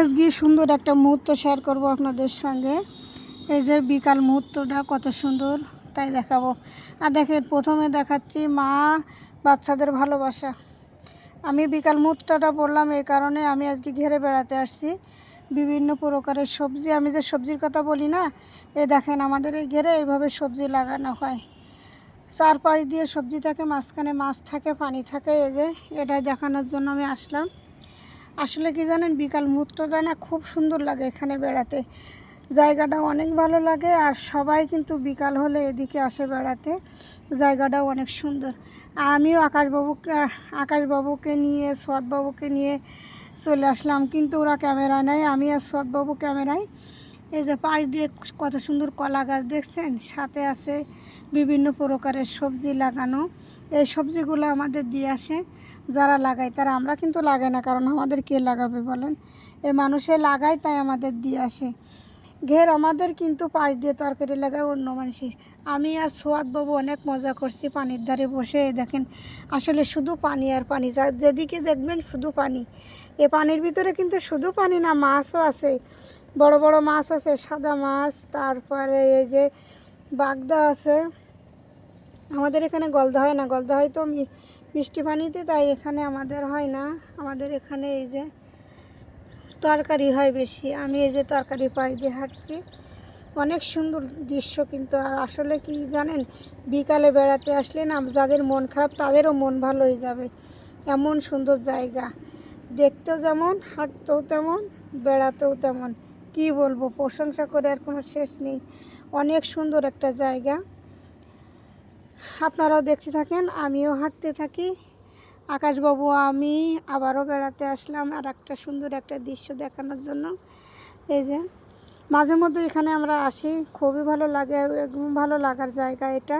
আজকে সুন্দর একটা মুহূর্ত শেয়ার করব আপনাদের সঙ্গে। এই যে বিকাল মুহূর্তটা, কত সুন্দর, তাই দেখাবো। আর দেখেন, প্রথমে দেখাচ্ছি মা বাচ্চাদের ভালোবাসা। আমি বিকাল মুহূর্তটা বললাম এই কারণে আমি আজকে ঘেরে বেড়াতে আসছি। বিভিন্ন প্রকারের সবজি, আমি যে সবজির কথা বলি না, এ দেখেন আমাদের এই ঘেরে এইভাবে সবজি লাগানো হয়। চারপাশ দিয়ে সবজি থাকে মাঝখানে মাছ থাকে, পানি থাকে, এই যে এটাই দেখানোর জন্য আমি আসলাম। আসলে কি জানেন, বিকাল মুহূর্তটা না খুব সুন্দর লাগে এখানে বেড়াতে। জায়গাটা অনেক ভালো লাগে আর সবাই কিন্তু বিকাল হলে এদিকে আসে বেড়াতে। জায়গাটাও অনেক সুন্দর। আমিও আকাশবাবুকে আকাশবাবুকে নিয়ে সোয়াদবাবুকে নিয়ে চলে আসলাম, কিন্তু ওরা ক্যামেরা নেয়, আমি আর সোয়াদবাবু ক্যামেরায়। এই যে পাশ দিয়ে কত সুন্দর কলা গাছ দেখছেন? সাথে আছে বিভিন্ন প্রকারের সবজি লাগানো। এই সবজিগুলো আমাদের দিয়ে আসে। যারা লাগায়, তারা আমরা কিন্তু লাগাই না, কারণ আমাদের কে লাগাবে বলেন? এ মানুষে লাগায়, তাই আমাদের দিয়ে আসে। ঘের আমাদের কিন্তু পাশ দিয়ে তরকারি লাগায় অন্য মানুষের। আমি আর সোয়াদবাবু অনেক মজা করছি পানির ধারে বসে দেখেন, আসলে শুধু পানি আর পানি যেদিকে দেখবেন শুধু পানি। এ পানির ভিতরে কিন্তু শুধু পানি না, মাছও আছে। বড় বড় মাছ আছে, সাদা মাছ, তারপরে এই যে বাগদা আছে। আমাদের এখানে গলদা হয় না, গলদা হয় তো মিষ্টি পানিতে তাই এখানে আমাদের হয় না। আমাদের এখানে এই যে তরকারি হয় বেশি। আমি এই যে তরকারি পাশ দিয়ে হাঁটছি। অনেক সুন্দর দৃশ্য কিন্তু। আর আসলে কি জানেন, বিকালে বেড়াতে আসলে না যাদের মন খারাপ তাদেরও মন ভালো হয়ে যাবে। এমন সুন্দর জায়গা। দেখতেও যেমন, হাঁটতেও তেমন, বেড়াতেও তেমন। কি বলব? প্রশংসা করে আর কোনো শেষ নেই। অনেক সুন্দর একটা জায়গা। আপনারাও দেখতে থাকেন, আমিও হাঁটতে থাকি। আকাশবাবু, আমি আবারও বেড়াতে আসলাম আর একটা সুন্দর একটা দৃশ্য দেখানোর জন্য। এই যে, মাঝে মধ্যে এখানে আমরা আসি, খুবই ভালো লাগে একদম ভালো লাগার জায়গা এটা।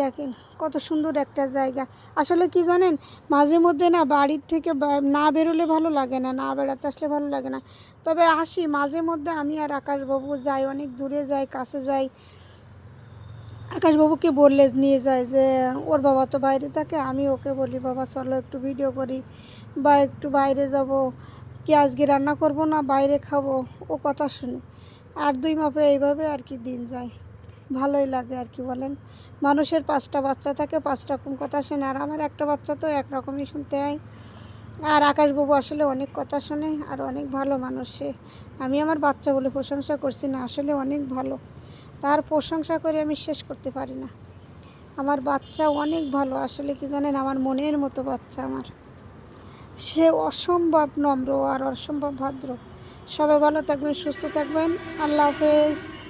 দেখেন, কত সুন্দর একটা জায়গা। আসলে কি জানেন, মাঝে মধ্যে না বাড়ির থেকে না বেরোলে ভালো লাগে না না বেড়াতে আসলে ভালো লাগে না। তবে আসি, মাঝে মধ্যে আমি আর আকাশবাবু যাই, অনেক দূরে যাই, কাছে যাই। আকাশবাবুকে বললে নিয়ে যায় যে, ওর বাবা তো বাইরে থাকে, আমি ওকে বলি, বাবা চলো একটু ভিডিও করি বা একটু বাইরে যাব। কি আজকে রান্না করব না? বাইরে খাব। ও কথা শুনে। আর দুই মাপে এইভাবে আর কি দিন যায়। ভালোই লাগে আর কি বলেন। মানুষের পাঁচটা বাচ্চা থাকে, পাঁচ রকম কথা শোনে। আর আমার একটা বাচ্চা তো একরকমই শুনতে হয়। আর আকাশবাবু আসলে অনেক কথা শোনে, আর অনেক ভালো মানুষ সে। আমি আমার বাচ্চা বলে প্রশংসা করছি না, আসলে অনেক ভালো। তার প্রশংসা করে আমি শেষ করতে পারি না। আমার বাচ্চা অনেক ভালো, আসলে কি জানেন, আমার মনের মতো বাচ্চা আমার। সে অসম্ভব নম্র আর অসম্ভব ভদ্র। সবাই ভালো থাকবেন, সুস্থ থাকবেন। আল্লাহ হাফেজ।